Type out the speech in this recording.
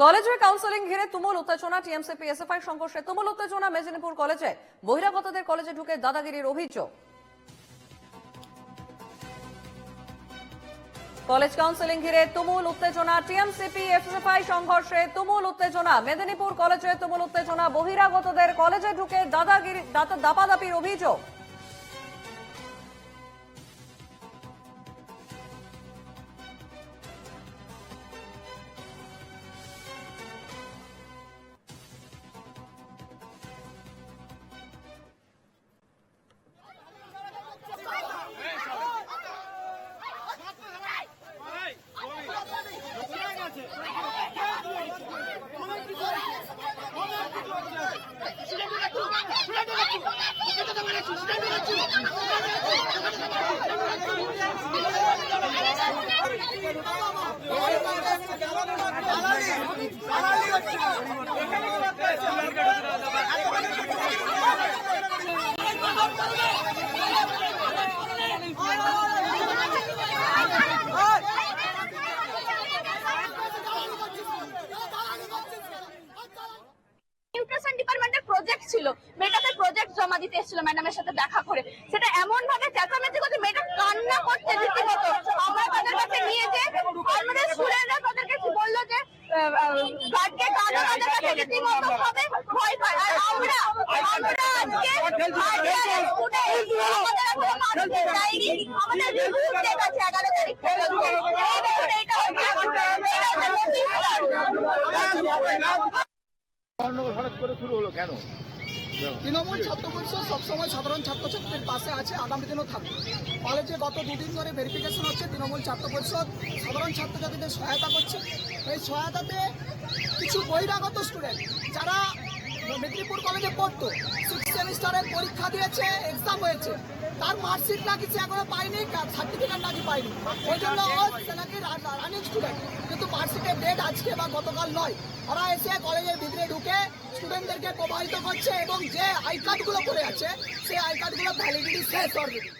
কলেজে কাউন্সেলিং ঘিরে তুমুল উত্তেজনা, টিএমসি এসএফআই সংঘর্ষে তুমুল উত্তেজনা মেদিনীপুর কলেজে। বহিরাগতদের কলেজে ঢুকে দাদাগিরির অভিযোগ। কলেজ কাউন্সেলিং ঘিরে তুমুল উত্তেজনা টিএমসিপি এসএফআই সংঘর্ষে তুমুল উত্তেজনা, মেদিনীপুর কলেজে তুমুল উত্তেজনা, বহিরাগতদের কলেজে ঢুকে দাদাগিরি দাপাদাপির অভিযোগ। নিউট্রিশন প্রজেক্ট ছিল, মেয়েটাকে প্রজেক্ট জমা দিতে এসেছিল ম্যাডামের সাথে দেখা করে। সেটা এমন ভাবে চেঁচামেচি করছে, মেয়েটা কান্না করছে রীতিমতো। আমরা তাদের কাছে নিয়ে যে আমাদের তাদের কাছে বলল যে হঠাৎ করে শুরু হলো কেন? তৃণমূল ছাত্র পরিষদ সবসময় সাধারণ ছাত্রছাত্রীর পাশে আছে, আগামী দিনও থাকবে। কলেজে গত দুদিন ধরে ভেরিফিকেশন হচ্ছে, তৃণমূল ছাত্র পরিষদ সাধারণ ছাত্রছাত্রীদের সহায়তা করছে। এই সহায়তাতে কিছু বহিরাগত স্টুডেন্ট যারা মেদিনীপুর কলেজে পড়তো। সিক্স সেমিস্টারের পরীক্ষা দিয়েছে এক্সাম হয়েছে। তার মার্কশিট সে এখনও পায়নি সার্টিফিকেট নাকি পায়নি ওই জন্য নাকি রানিং স্টুডেন্ট কিন্তু মার্কশিটের ডেট আজকে বা গতকাল নয়। ওরা এসে কলেজের ভিতরে ঢুকে স্টুডেন্টদেরকে প্রবাহিত করছে এবং যে আই কার্ডগুলো পড়ে আছে, সেই আই কার্ডগুলো ভ্যালিডিটি শেষ অলরেডি